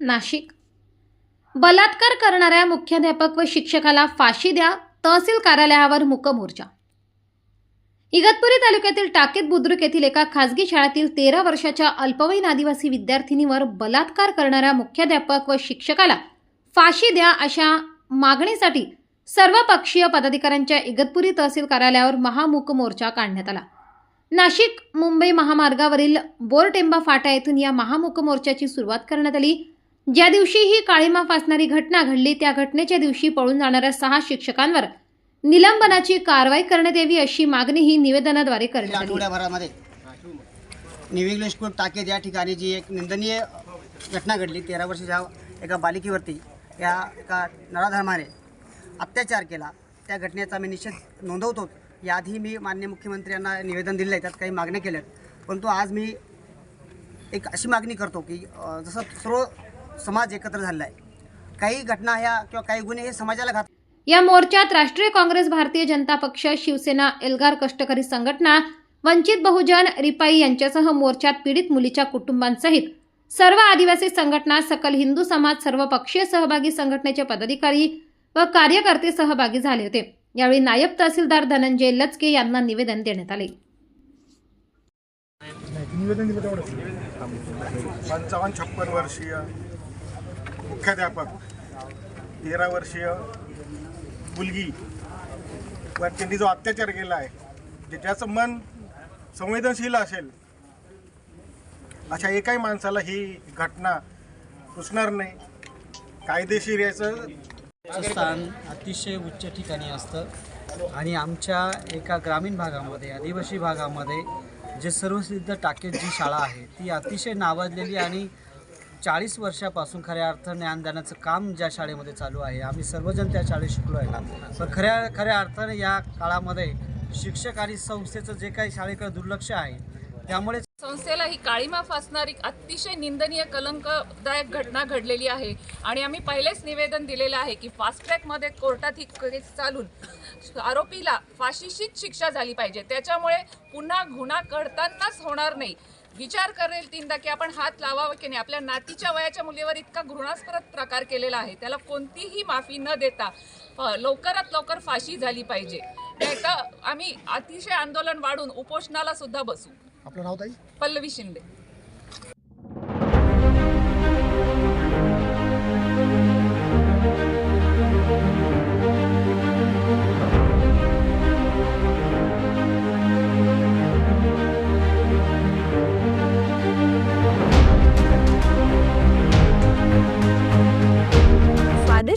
नाशिक. बलात्कार करणाऱ्या मुख्याध्यापक व शिक्षकाला फाशी द्या तहसील कार्यालयावर मुकमोर्चा. इगतपुरी तालुक्यातील टाकेत बुद्रुक येथील एका खासगी शाळेतील तेरा वर्षाच्या अल्पवयीन आदिवासी विद्यार्थिनीवर बलात्कार करणाऱ्या मुख्याध्यापक व शिक्षकाला फाशी द्या अशा मागणीसाठी सर्वपक्षीय पदाधिकाऱ्यांच्या इगतपुरी तहसील कार्यालयावर महामूक मोर्चा काढण्यात आला. नाशिक मुंबई महामार्गावरील बोरटेंबा फाटा येथून या महामूक मोर्चाची सुरुवात करण्यात आली. ज्या दिवशी ही काळीमा फासणारी घटना घडली त्या घटनेच्या दिवशी पळून जाणाऱ्या सहा शिक्षकांवर निलंबनाची कारवाई करण्यात यावी अशी मागणी ही निवेदनाद्वारे करण्यात आठवड्याभरामध्ये न्यू इंग्लिश स्कूल टाकेत या ठिकाणी जी एक निंदनीय घटना घडली तेरा वर्षाच्या एका बालिकेवरती या एका नराधर्माने अत्याचार केला. त्या घटनेचा मी निषेध नोंदवतो. याआधी मी मान्य मुख्यमंत्र्यांना निवेदन दिलं आहे त्यात काही मागण्या केल्या आहेत परंतु आज मी एक अशी मागणी करतो की जसं सर्व समाज एकत्र झालेला आहे काही घटना ह्या किंवा काही गुन्हे हे समाजाला घात या मोर्चात राष्ट्रीय काँग्रेस भारतीय जनता पक्ष शिवसेना एल्गार कष्टकरी संघटना वंचित बहुजन रिपाई यांच्यासह मोर्चात पीडित मुलीच्या कुटुंबांसहित सर्व आदिवासी संघटना सकल हिंदू समाज सर्व पक्षीय सहभागी संघटनेचे पदाधिकारी व कार्यकर्ते सहभागी झाले होते. यावेळी नायब तहसीलदार धनंजय लचके यांना निवेदन देण्यात आले. पंचावन्न छप्पन वर्षीय मुख्याध्यापक तेरा वर्षीय मुलगी वर त्यांनी जो अत्याचार केला आहे जे ज्याचं मन संवेदनशील असेल अशा एकाही माणसाला ही घटना पुसणार नाही. कायदेशीर याचं स्थान अतिशय उच्च ठिकाणी असतं. आणि आमच्या एका ग्रामीण भागामध्ये आदिवासी भागामध्ये जे सर्वसिद्ध टाकेत जी शाळा आहे ती अतिशय नावाजलेली आणि चाळीस वर्षापासून खऱ्या अर्थ ज्ञानदानाचं काम ज्या शाळेमध्ये चालू आहे आम्ही सर्वजण त्या शाळेत शिकलो आहे. पण खऱ्या खऱ्या अर्थाने या काळामध्ये शिक्षक आणि संस्थेचं जे काही शाळेकडे दुर्लक्ष आहे त्यामुळे संस्थेला ही काळीमा फासणारी अतिशय निंदनीय कलंकदायक घटना घडलेली आहे. आणि आम्ही पहिलेच निवेदन दिलेलं आहे की फास्ट ट्रॅकमध्ये कोर्टात ही केस चालून आरोपीला फाशीशीच शिक्षा झाली पाहिजे. त्याच्यामुळे पुन्हा गुन्हा घडतानाच होणार नाही. विचार करेल तीनदा की आपण हात लावावा की नाही. आपल्या नातीच्या वयाच्या मुलीवर इतका घृणास्पद प्रकार केलेला आहे. त्याला कोणतीही माफी न देता लवकरात लवकर फाशी झाली पाहिजे. नाही तर आम्ही अतिशय आंदोलन वाढून उपोषणाला सुद्धा बसू. आपलं नाव ताई? पल्लवी शिंदे.